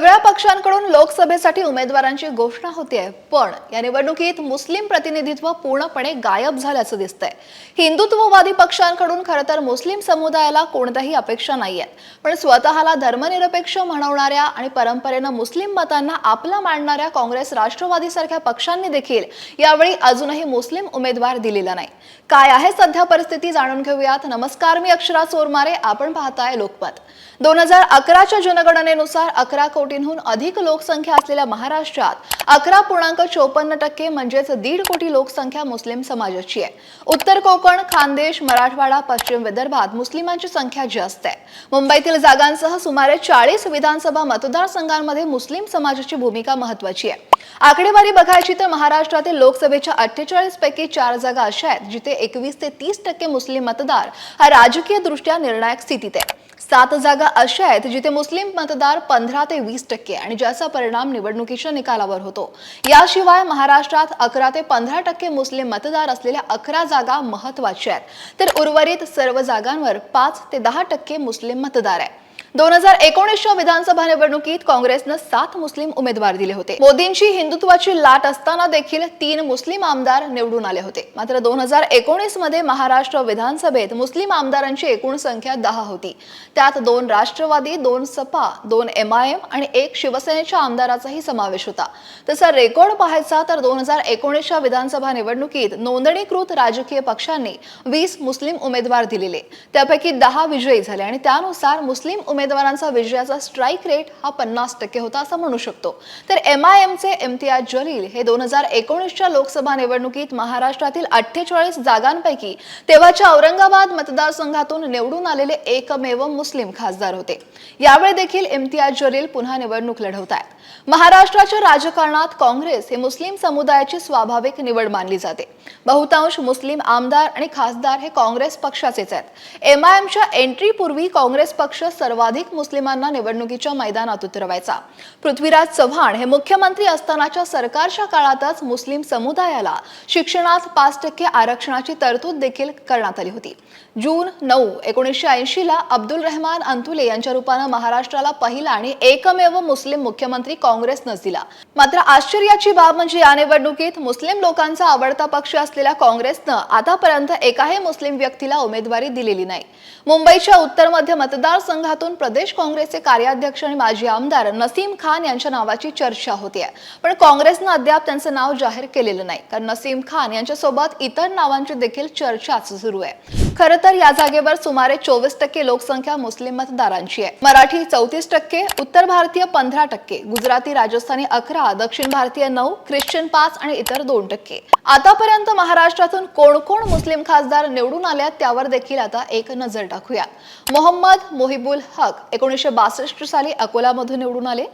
सगळ्या पक्षांकडून लोकसभेसाठी उमेदवारांची घोषणा होतीये. पण या निवडणुकीत मुस्लिम प्रतिनिधित्व पूर्णपणे गायब झाल्याचं दिसतंय. हिंदुत्ववादी पक्षांकडून खरं तर मुस्लिम समुदायाला कोणत्याही अपेक्षा नाहीयेत पण स्वतःला धर्मनिरपेक्ष म्हणवणाऱ्या आणि परंपरेनं मुस्लिम मतांना आपला मांडणाऱ्या काँग्रेस राष्ट्रवादी सारख्या पक्षांनी देखील यावेळी अजूनही मुस्लिम उमेदवार दिलेला नाही. काय आहे सध्या परिस्थिती जाणून घेऊयात. नमस्कार मी अक्षरा चोरमारे आपण पाहताय लोकमत. दोन हजार अकराच्या जनगणनेनुसार अकरा कोटी कोटींहून अधिक लोकसंख्या असलेल्या महाराष्ट्रात अकरा पूर्णांक चोपन्न टक्के म्हणजेच दीड कोटी लोकसंख्या मुस्लिम समाजाची आहे. उत्तर कोकण खानदेश मराठवाडा पश्चिम विदर्भात मुस्लिमांची संख्या जास्त आहे. मुंबईतील जागांसह सुमारे चाळीस विधानसभा मतदारसंघांमध्ये मुस्लिम समाजाची भूमिका महत्वाची आहे. आकडेवारी बघायची तर महाराष्ट्रातील लोकसभेच्या अठ्ठेचाळीस पैकी चार जागा अशा आहेत जिथे एकवीस ते तीस टक्के मुस्लिम मतदार हा राजकीय दृष्ट्या निर्णायक स्थितीत आहे. सात जागा अशा आहेत जिथे मुस्लिम मतदार पंधरा ते वीस टक्के आणि ज्याचा परिणाम निवडणुकीच्या निकालावर होतो. याशिवाय महाराष्ट्रात अकरा ते पंधरा टक्के मुस्लिम मतदार असलेल्या अकरा जागा महत्त्वाच्या आहेत. तर उर्वरित सर्व जागांवर पाच ते दहा टक्के मुस्लिम मतदार आहे दोन हजार एकोणीसच्या विधानसभा निवडणुकीत काँग्रेसनं सात मुस्लिम उमेदवार दिले होते. मोदींची हिंदुत्वाची लाट असताना देखील तीन मुस्लिम आमदार निवडून आले होते. मात्र दोन हजार एकोणीसमध्ये महाराष्ट्र विधानसभेत मुस्लिम आमदारांची एकूण संख्या दहा होती. त्यात दोन राष्ट्रवादी दोन सपा दोन एम आय एम आणि एक शिवसेनेच्या आमदाराचाही समावेश होता. तसा रेकॉर्ड पाहायचा तर दोन हजार एकोणीसच्या विधानसभा निवडणुकीत नोंदणीकृत राजकीय पक्षांनी वीस मुस्लिम उमेदवार दिलेले. त्यापैकी दहा विजयी झाले आणि त्यानुसार मुस्लिम उमेदवारांचा विजयाचा स्ट्राईक रेट हा पन्नास टक्के होता असं म्हणू शकतो. तर एम आय एमचे इम्तियाज जलील हे दोन हजार एकोणीसच्या लोकसभा निवडणुकीत महाराष्ट्रातील अठ्ठेचाळीस जागांपैकी तेव्हाच्या औरंगाबाद मतदारसंघातून निवडून आलेले एकमेव मुस्लिम खासदार होते. यावेळी देखील इम्तियाज जलील पुन्हा निवडणूक लढवत आहेत महाराष्ट्राच्या राजकारणात काँग्रेस हे मुस्लिम समुदायाची स्वाभाविक निवड मानली जाते. बहुतांश मुस्लिम आमदार आणि खासदार हे काँग्रेस पक्षाचेच आहेत. एम आय एमच्या एंट्रीपूर्वी काँग्रेस पक्ष सर्वात सर्वाधिक मुस्लिमांना निवडणुकीच्या मैदानात उतरवायचा. पृथ्वीराज चव्हाण हे मुख्यमंत्री असतानाच्या सरकारच्या काळातच मुस्लिम समुदायाला शिक्षणात पाच टक्के आरक्षणाची तरतूद देखील करण्यात आली होती. जून नऊ एकोणीसशे ऐंशी ला अब्दुल रहमान अंतुले यांच्या रूपानं महाराष्ट्राला पहिला आणि एकमेव मुस्लिम मुख्यमंत्री काँग्रेसनंच दिला. मात्र आश्चर्याची बाब म्हणजे या निवडणुकीत मुस्लिम लोकांचा आवडता पक्ष असलेल्या काँग्रेसनं आतापर्यंत एकाही मुस्लिम व्यक्तीला उमेदवारी दिलेली नाही. मुंबईच्या उत्तर मध्य मतदारसंघातून प्रदेश काँग्रेसचे कार्याध्यक्ष आणि माजी आमदार नसीम खान यांच्या नावाची चर्चा होतीये. पण काँग्रेसनं अद्याप त्यांचं नाव जाहीर केलेलं नाही. कारण नसीम खान यांच्यासोबत इतर नावांची देखील चर्चाच सुरू आहे. खरं तर या जागेवर सुमारे चोवीस टक्के लोकसंख्या मुस्लिम मतदारांची आहे. मराठी चौतीस टक्के उत्तर भारतीय पंधरा टक्के गुजराती राजस्थानी अकरा दक्षिण भारतीय नऊ ख्रिश्चन पाच आणि इतर दोन टक्के. आतापर्यंत महाराष्ट्रातून कोण कोण मुस्लिम खासदार निवडून आल्यात त्यावर देखील आता एक नजर टाकूया. मोहम्मद मोहिबुल हक एकोणीसशे बासष्ट साली अकोलामधून निवडून आले.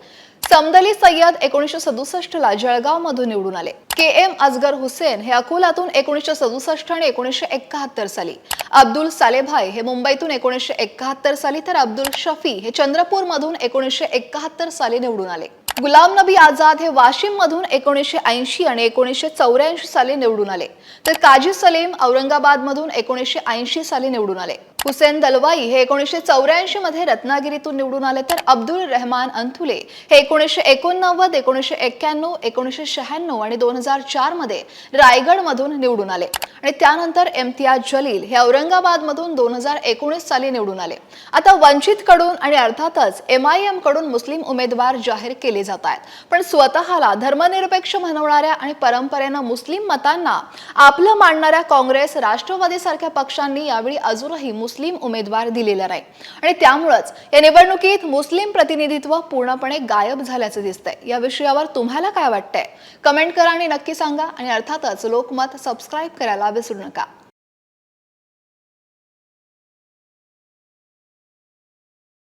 समदली सय्यद एकोणीसशे सदुसष्ट ला जळगाव मधून निवडून आले. के एम अजगर हुसेन हे अकोलातून एकोणीसशे सदुसष्ट आणि एकोणीसशे एकाहत्तर साली. अब्दुल सालेभाई हे मुंबईतून एकोणीसशे एकाहत्तर साली तर अब्दुल शफी हे चंद्रपूर मधून एकोणीसशे एकाहत्तर साली निवडून आले. गुलाम नबी आझाद हे वाशिम मधून एकोणीसशे ऐंशी आणि एकोणीसशे चौऱ्याऐंशी साली निवडून आले. तर काजी सलीम औरंगाबाद मधून एकोणीसशे ऐंशी साली निवडून आले. हुसेन दलवाई हे एकोणीसशे चौऱ्याऐंशी मध्ये रत्नागिरीतून निवडून आले तर अब्दुल रहमान अंथुले हे एकोणीसशे एकोणनव्वद एकोणीसशे एक्क्याण्णव एकोणीसशे शहाण्णव आणि दोन हजार चारमध्ये रायगड मधून निवडून आले. आणि त्यानंतर इम्तियाज जलील हे औरंगाबाद मधून दोन हजार एकोणीस साली निवडून आले. आता वंचित कडून आणि अर्थातच एम आय एमकडून मुस्लिम उमेदवार जाहीर केले जात आहेत. पण स्वतःला धर्मनिरपेक्ष म्हणवणाऱ्या आणि परंपरेनं मुस्लिम मतांना आपलं मांडणाऱ्या काँग्रेस राष्ट्रवादी सारख्या पक्षांनी यावेळी अजूनही मुस्लिम मुस्लिम उमेदवार दिलेला नाही. आणि त्यामुळंच या निवडणुकीत मुस्लिम प्रतिनिधित्व पूर्णपणे गायब झाल्याचं दिसतंय. या विषयावर तुम्हाला काय वाटतंय? कमेंट करा आणि नक्की सांगा. आणि अर्थातच लोकमत सबस्क्राईब करायला विसरू नका.